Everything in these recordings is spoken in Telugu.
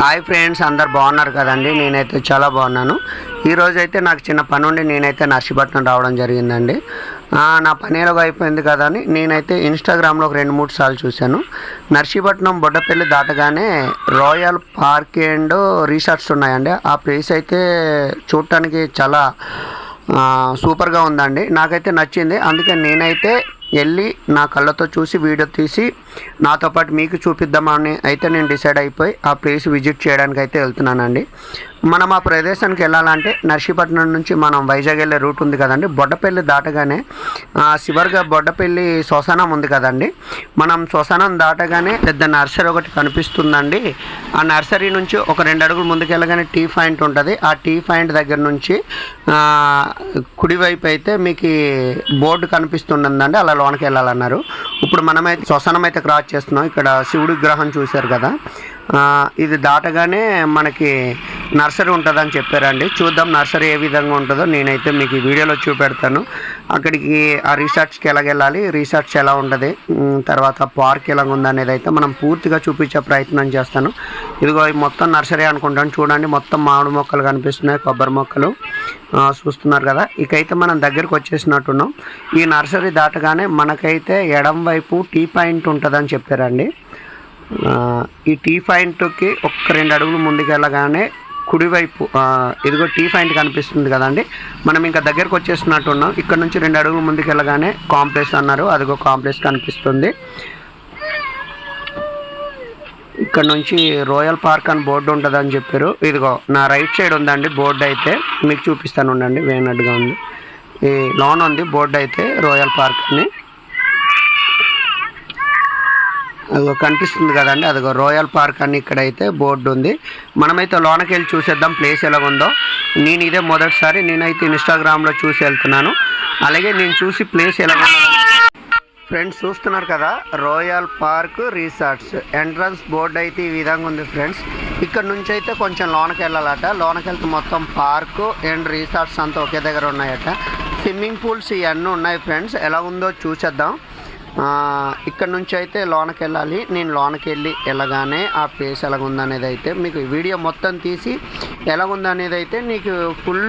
హాయ్ ఫ్రెండ్స్ అందరు బాగున్నారు కదండి? నేనైతే చాలా బాగున్నాను. ఈరోజు అయితే నాకు చిన్న పని ఉండి నేనైతే నర్సీపట్నం రావడం జరిగిందండి. నా పని ఎలాగో అయిపోయింది కదా అని నేనైతే ఇన్స్టాగ్రామ్లో ఒక రెండు మూడు సార్లు చూశాను. నర్సీపట్నం బొడ్డపల్లి దాటగానే రాయల్ పార్క్ అండ్ రీసార్ట్స్ ఉన్నాయండి. ఆ ప్లేస్ అయితే చూడటానికి చాలా సూపర్గా ఉందండి. నాకైతే నచ్చింది. అందుకే నేనైతే వెళ్ళి నా కళ్ళతో చూసి వీడియో తీసి నాతో పాటు మీకు చూపిద్దామని అయితే నేను డిసైడ్ అయిపోయి ఆ ప్లేస్ విజిట్ చేయడానికి అయితే వెళ్తున్నానండి. మనం ఆ ప్రదేశానికి వెళ్ళాలంటే నర్సీపట్నం నుంచి మనం వైజాగ్ వెళ్ళే రూట్ ఉంది కదండి. బొడ్డపల్లి దాటగానే శివర్గా చివరిగా బొడ్డపల్లి శ్మశానం ఉంది కదండి. మనం శ్మశానం దాటగానే పెద్ద నర్సరీ ఒకటి కనిపిస్తుందండి. ఆ నర్సరీ నుంచి ఒక రెండు అడుగులు ముందుకెళ్ళగానే టీ పాయింట్ ఉంటుంది. ఆ టీ పాయింట్ దగ్గర నుంచి కుడివైపు అయితే మీకు బోర్డు కనిపిస్తుందండి. అలా లోనకి వెళ్ళాలన్నారు. ఇప్పుడు మనమైతే శ్మశానం అయితే క్రాస్ చేస్తున్నాం. ఇక్కడ శివుడి గ్రహం చూశారు కదా. ఇది దాటగానే మనకి నర్సరీ ఉంటుందని చెప్పారండి. చూద్దాం నర్సరీ ఏ విధంగా ఉంటుందో. నేనైతే మీకు ఈ వీడియోలో చూపెడతాను. అక్కడికి ఆ రీసార్ట్స్కి ఎలాగెళ్ళాలి రీసార్ట్స్ ఎలా ఉంటుంది తర్వాత పార్క్ ఎలా ఉందనేది అయితే మనం పూర్తిగా చూపించే ప్రయత్నం చేస్తాను. ఇదిగో మొత్తం నర్సరీ అనుకుంటాను. చూడండి మొత్తం మామిడి మొక్కలు కనిపిస్తున్నాయి కొబ్బరి మొక్కలు. చూస్తున్నారు కదా. ఇకైతే మనం దగ్గరికి వచ్చేసినట్టున్నాం. ఈ నర్సరీ దాటగానే మనకైతే ఎడం వైపు టీ పాయింట్ ఉంటుందని చెప్పారండి. ఈ టీ పాయింట్కి ఒక్క రెండు అడుగులు ముందుకు వెళ్ళగానే కుడివైపు ఇదిగో టీ పాయింట్ కనిపిస్తుంది కదండి. మనం ఇంకా దగ్గరకు ఉన్నాం. ఇక్కడ నుంచి రెండు అడుగులు ముందుకు వెళ్ళగానే కాంప్లెక్స్ అన్నారు. అదిగో కాంప్లెక్స్ కనిపిస్తుంది. ఇక్కడ నుంచి రోయల్ పార్క్ అని బోర్డు ఉంటుందని చెప్పారు. ఇదిగో నా రైట్ సైడ్ ఉందండి బోర్డు అయితే. మీకు చూపిస్తాను ఉండండి వేనట్టుగా ఉంది. ఈ లోన్ ఉంది బోర్డు అయితే రోయల్ పార్క్ అని. అదిగో కనిపిస్తుంది కదండి. అదిగో రోయల్ పార్క్ అని ఇక్కడైతే బోర్డు ఉంది. మనమైతే లోనకి వెళ్ళి చూసేద్దాం ప్లేస్ ఎలా ఉందో నేను ఇదే మొదటిసారి నేనైతే ఇన్స్టాగ్రామ్లో చూసి వెళ్తున్నాను. అలాగే నేను చూసి ప్లేస్ ఎలా ఉందో ఫ్రెండ్స్ చూస్తున్నారు కదా Royal Park Resorts entrance board అయితే ఈ విధంగా ఉంది ఫ్రెండ్స్ ఇక్కడ నుంచి అయితే కొంచెం లోనకి వెళ్ళాలట లోనకి వెళ్తే మొత్తం పార్కు అండ్ రిసార్ట్స్ అంతా ఒకే దగ్గర ఉన్నాయట. స్విమ్మింగ్ పూల్స్ ఇవన్నీ ఉన్నాయి ఫ్రెండ్స్ ఎలా ఉందో చూసేద్దాం. ఇక్కడ నుంచి అయితే లోనకి వెళ్ళాలి. నేను లోనకి వెళ్ళి వెళ్ళగానే ఆ ప్లేస్ ఎలాగుందనేది అయితే మీకు వీడియో మొత్తం తీసి ఎలాగుందనేది అయితే నీకు ఫుల్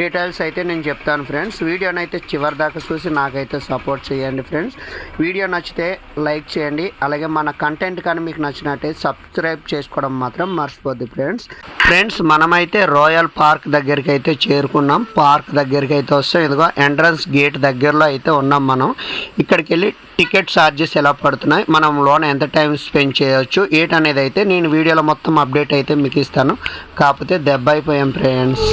డీటెయిల్స్ అయితే నేను చెప్తాను ఫ్రెండ్స్. వీడియోని అయితే చివరి దాకా చూసి నాకైతే సపోర్ట్ చేయండి ఫ్రెండ్స్. వీడియో నచ్చితే లైక్ చేయండి. అలాగే మన కంటెంట్ కానీ మీకు నచ్చినట్టయితే సబ్స్క్రైబ్ చేసుకోవడం మాత్రం మర్చిపోద్ది ఫ్రెండ్స్. ఫ్రెండ్స్ మనమైతే రాయల్ పార్క్ దగ్గరికి అయితే చేరుకున్నాం. పార్క్ దగ్గరికి అయితే వస్తాం ఇదిగో ఎంట్రన్స్ గేట్ దగ్గరలో అయితే ఉన్నాం మనం. ఇక్కడికి వెళ్ళి టికెట్ ఛార్జెస్ ఎలా పడుతున్నాయి మనం లోన్ ఎంత టైం స్పెండ్ చేయొచ్చు ఏటనేది అయితే నేను వీడియోలో మొత్తం అప్డేట్ అయితే మీకు ఇస్తాను. కాకపోతే దెబ్బ అయిపోయాం ఫ్రెండ్స్.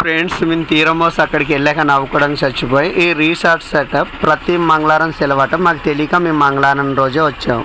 ఫ్రెండ్స్ మేము తీరమోస్ అక్కడికి వెళ్ళాక నవ్వుకోవడానికి చచ్చిపోయి ఈ రీసార్ట్ సెటప్ ప్రతి మంగళవారం సెలవట మాకు తెలియక మేము మంగళవారం రోజే వచ్చాం.